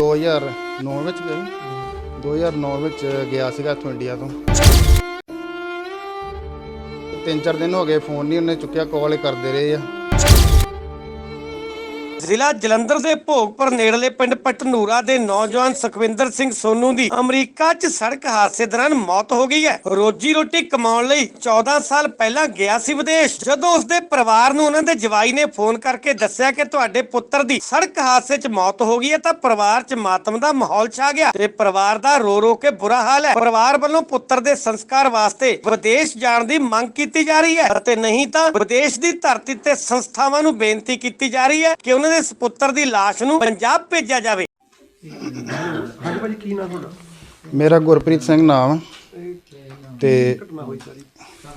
2009 ਵਿੱਚ ਗਏ 2009 ਵਿੱਚ ਗਿਆ ਸੀਗਾ ਇੱਥੋਂ ਇੰਡੀਆ ਤੋਂ। ਤਿੰਨ ਚਾਰ ਦਿਨ ਹੋ ਗਏ, ਫੋਨ ਨਹੀਂ ਉਹਨੇ ਚੁੱਕਿਆ ਕਾਲ ਕਰਦੇ ਰਹੇ ਆ। ਜ਼ਿਲ੍ਹਾ ਜਲੰਧਰ ਦੇ ਭੋਗਪੁਰ ਨੇੜਲੇ ਪਿੰਡ ਪਟਨੂਰਾ ਦੇ ਨੌਜਵਾਨ ਸੁਖਵਿੰਦਰ ਸਿੰਘ ਸੋਨੂ ਦੀ ਅਮਰੀਕਾ 'ਚ ਸੜਕ ਹਾਦਸੇ ਦੌਰਾਨ ਮੌਤ ਹੋ ਗਈ ਹੈ। ਰੋਜੀ ਰੋਟੀ ਕਮਾਉਣ ਲਈ 14 ਸਾਲ ਪਹਿਲਾਂ ਗਿਆ ਸੀ ਵਿਦੇਸ਼। ਜਦੋਂ ਉਸਦੇ ਪਰਿਵਾਰ ਨੂੰ ਉਹਨਾਂ ਦੇ ਜਵਾਈ ਨੇ ਫੋਨ ਕਰਕੇ ਦੱਸਿਆ ਕਿ ਤੁਹਾਡੇ ਪੁੱਤਰ ਦੀ ਸੜਕ ਹਾਦਸੇ 'ਚ ਮੌਤ ਹੋ ਗਈ ਹੈ ਤਾਂ ਪਰਿਵਾਰ 'ਚ ਮਾਤਮ ਦਾ ਮਾਹੌਲ ਛਾ ਗਿਆ ਤੇ ਪਰਿਵਾਰ ਦਾ ਰੋ ਰੋ ਕੇ ਬੁਰਾ ਹਾਲ ਹੈ। ਪਰਿਵਾਰ ਵੱਲੋਂ ਪੁੱਤਰ ਦੇ ਸੰਸਕਾਰ ਵਾਸਤੇ ਵਿਦੇਸ਼ ਜਾਣ ਦੀ ਮੰਗ ਕੀਤੀ ਜਾ ਰਹੀ ਹੈ ਅਤੇ ਨਹੀਂ ਤਾਂ ਵਿਦੇਸ਼ ਦੀ ਧਰਤੀ ਤੇ ਸੰਸਥਾਵਾਂ ਨੂੰ ਬੇਨਤੀ ਕੀਤੀ ਜਾ ਰਹੀ ਹੈ ਕਿ ਉਹਨਾਂ ਦੇ ਸੁਪੁੱਤਰ ਦੀ ਲਾਸ਼ ਨੂੰ ਪੰਜਾਬ ਭੇਜਿਆ ਜਾਵੇ। ਹਾਂਜੀ ਭਾਜੀ ਕੀ ਨਾਮ ਤੁਹਾਡਾ? ਮੇਰਾ ਗੁਰਪ੍ਰੀਤ ਸਿੰਘ ਨਾਮ। ਹੈ ਤੇ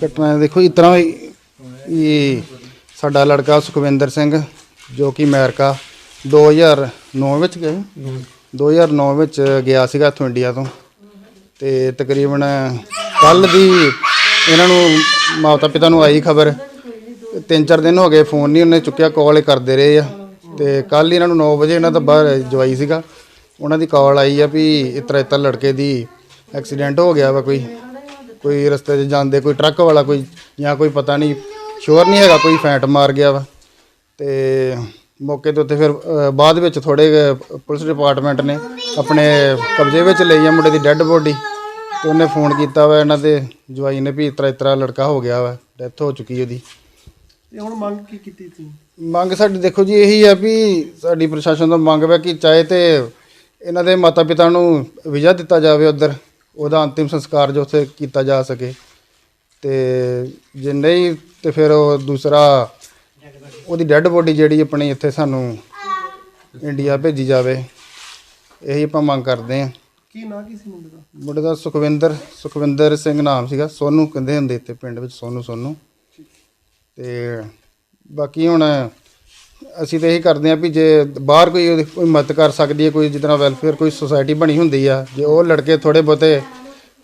ਘਟਨਾ ਦੇਖੋ ਇਸ ਤਰ੍ਹਾਂ ਹੋਈ ਇਹ ਸਾਡਾ ਲੜਕਾ ਸੁਖਵਿੰਦਰ ਸਿੰਘ ਜੋ ਕਿ ਅਮਰੀਕਾ 2009 ਵਿੱਚ ਗਏ। 2009 ਵਿੱਚ ਗਿਆ ਸੀਗਾ ਇੱਥੋਂ ਇੰਡੀਆ ਤੋਂ। ਤੇ ਤਕਰੀਬਨ ਕੱਲ ਦੀ ਇਹਨਾਂ ਨੂੰ ਮਾਤਾ ਪਿਤਾ ਨੂੰ ਆਈ ਖਬਰ। ਤਿੰਨ ਚਾਰ ਦਿਨ ਹੋ ਗਏ ਫੋਨ ਨਹੀਂ ਉਹਨੇ ਚੁੱਕਿਆ ਕਾਲ ਕਰਦੇ ਰਹੇ ਆ। ਤੇ ਕੱਲ ਹੀ ਇਹਨਾਂ ਨੂੰ 9 ਵਜੇ ਇਹਨਾਂ ਦਾ ਬਾਹਰ ਜਵਾਈ ਸੀਗਾ। ਉਹਨਾਂ ਦੀ ਕਾਲ ਆਈ ਆ ਵੀ ਇਤਰਾ ਇਤਰਾ ਲੜਕੇ ਦੀ ਐਕਸੀਡੈਂਟ ਹੋ ਗਿਆ ਵਾ ਕੋਈ ਕੋਈ ਰਸਤੇ 'ਚ ਜਾਂਦੇ ਕੋਈ ਟਰੱਕ ਵਾਲਾ ਕੋਈ ਜਾਂ ਕੋਈ ਪਤਾ ਨਹੀਂ ਸ਼ੋਰ ਨਹੀਂ ਹੈਗਾ ਕੋਈ ਫੈਂਟ ਮਾਰ ਗਿਆ ਵਾ। ਤੇ ਮੌਕੇ ਤੇ ਉੱਤੇ ਫਿਰ ਅ, ਬਾਅਦ ਵਿੱਚ ਥੋੜੇ ਪੁਲਿਸ ਡਿਪਾਰਟਮੈਂਟ ਨੇ ਆਪਣੇ ਕਬਜ਼ੇ ਵਿੱਚ ਲਈ ਆ ਮੁੰਡੇ ਦੀ ਡੈੱਡ ਬੋਡੀ। ਤੇ ਉਹਨੇ ਫੋਨ ਕੀਤਾ ਵਾ ਇਹਨਾਂ ਦੇ ਜਵਾਈ ਨੇ ਵੀ ਇਤਰਾ ਇਤਰਾ ਲੜਕਾ ਹੋ ਗਿਆ ਵਾ ਡੈਥ ਹੋ ਚੁੱਕੀ ਉਹਦੀ। ਤੇ ਹੁਣ ਮੰਗ ਕੀ ਕੀਤੀ ਤੁਸੀਂ? ਮੰਗ ਸਾਡੀ ਦੇਖੋ ਜੀ ਇਹੀ ਹੈ ਵੀ ਸਾਡੀ ਪ੍ਰਸ਼ਾਸਨ ਤੋਂ ਮੰਗ ਹੈ ਕਿ ਚਾਹੇ ਤੇ ਇਹਨਾਂ ਦੇ ਮਾਤਾ ਪਿਤਾ ਨੂੰ ਵੀਜ਼ਾ ਦਿੱਤਾ ਜਾਵੇ ਉਧਰ ਉਹਦਾ ਅੰਤਿਮ ਸੰਸਕਾਰ ਜੋ ਉੱਥੇ ਕੀਤਾ ਜਾ ਸਕੇ। ਤੇ ਜੇ ਨਹੀਂ ਤੇ ਫਿਰ ਉਹ ਦੂਸਰਾ ਉਹਦੀ ਡੈੱਡ ਬੋਡੀ ਜਿਹੜੀ ਆਪਣੀ ਇੱਥੇ ਸਾਨੂੰ ਇੰਡੀਆ ਭੇਜੀ ਜਾਵੇ ਇਹੀ ਆਪਾਂ ਮੰਗ ਕਰਦੇ ਹਾਂ। ਕੀ ਨਾਂ ਕੀ ਸੀ ਮੁੰਡੇ ਦਾ? ਮੁੰਡੇ ਦਾ ਸੁਖਵਿੰਦਰ ਸੁਖਵਿੰਦਰ ਸਿੰਘ ਨਾਮ ਸੀਗਾ ਸੋਨੂ ਕਹਿੰਦੇ ਹੁੰਦੇ ਇੱਥੇ ਪਿੰਡ ਵਿੱਚ ਸੋਨੂ ਸੋਨੂ ਤੇ ਬਾਕੀ ਹੁਣ ਅਸੀਂ ਤਾਂ ਇਹੀ ਕਰਦੇ ਹਾਂ ਵੀ ਜੇ ਬਾਹਰ ਕੋਈ ਉਹਦੀ ਕੋਈ ਮਦਦ ਕਰ ਸਕਦੀ ਹੈ, ਕੋਈ ਜਿੱਦਾਂ ਵੈਲਫੇਅਰ ਕੋਈ ਸੁਸਾਇਟੀ ਬਣੀ ਹੁੰਦੀ ਆ, ਜੇ ਉਹ ਲੜਕੇ ਥੋੜੇ ਬਹੁਤੇ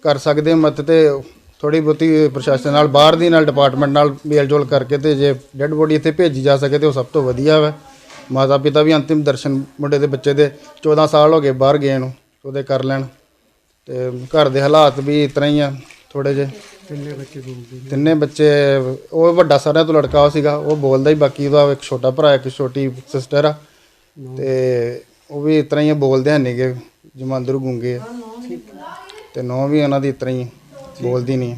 ਕਰ ਸਕਦੇ ਮਦਦ ਤੇ ਥੋੜੀ ਬਹੁਤੀ ਪ੍ਰਸ਼ਾਸਨ ਨਾਲ, ਬਾਹਰ ਦੀ ਨਾਲ ਡਿਪਾਰਟਮੈਂਟ ਨਾਲ ਮੇਲ ਜੋਲ ਕਰਕੇ ਤੇ ਜੇ ਡੈੱਡ ਬੋਡੀ ਇੱਥੇ ਭੇਜੀ ਜਾ ਸਕੇ ਤੇ ਉਹ ਸਭ ਤੋਂ ਵਧੀਆ ਵਾ। ਮਾਤਾ ਪਿਤਾ ਵੀ ਅੰਤਿਮ ਦਰਸ਼ਨ ਮੁੰਡੇ ਦੇ ਬੱਚੇ ਦੇ 14 ਸਾਲ ਹੋ ਗਏ ਬਾਹਰ ਗਏ ਨੂੰ, ਉਹਦੇ ਕਰ ਲੈਣ ਤੇ ਘਰ ਦੇ ਹਾਲਾਤ ਵੀ ਇਸ ਤਰ੍ਹਾਂ ਹੀ ਆ ਥੋੜੇ ਜਿਹੇ। ਕਿੰਨੇ ਬੱਚੇ ਬੋਲਦੇ ਤਿੰਨੇ ਬੱਚੇ ਉਹ ਵੱਡਾ ਸਾਰਿਆਂ ਤੋਂ ਲੜਕਾ ਉਹ ਸੀਗਾ ਉਹ ਬੋਲਦਾ ਹੀ ਬਾਕੀ ਉਹਦਾ ਇੱਕ ਛੋਟਾ ਭਰਾ ਇੱਕ ਛੋਟੀ ਸਿਸਟਰ ਆ। ਤੇ ਉਹ ਵੀ ਇਸ ਤਰ੍ਹਾਂ ਹੀ ਆ, ਬੋਲਦੇ ਹਨ ਨਹੀਂਗੇ ਜਮਾਂਦਰੂ ਗੁੰਗੇ ਆ। ਤੇ ਨੌ ਵੀ ਉਹਨਾਂ ਦੀ ਇਸ ਤਰ੍ਹਾਂ ਹੀ ਆ, ਬੋਲਦੀ ਨਹੀਂ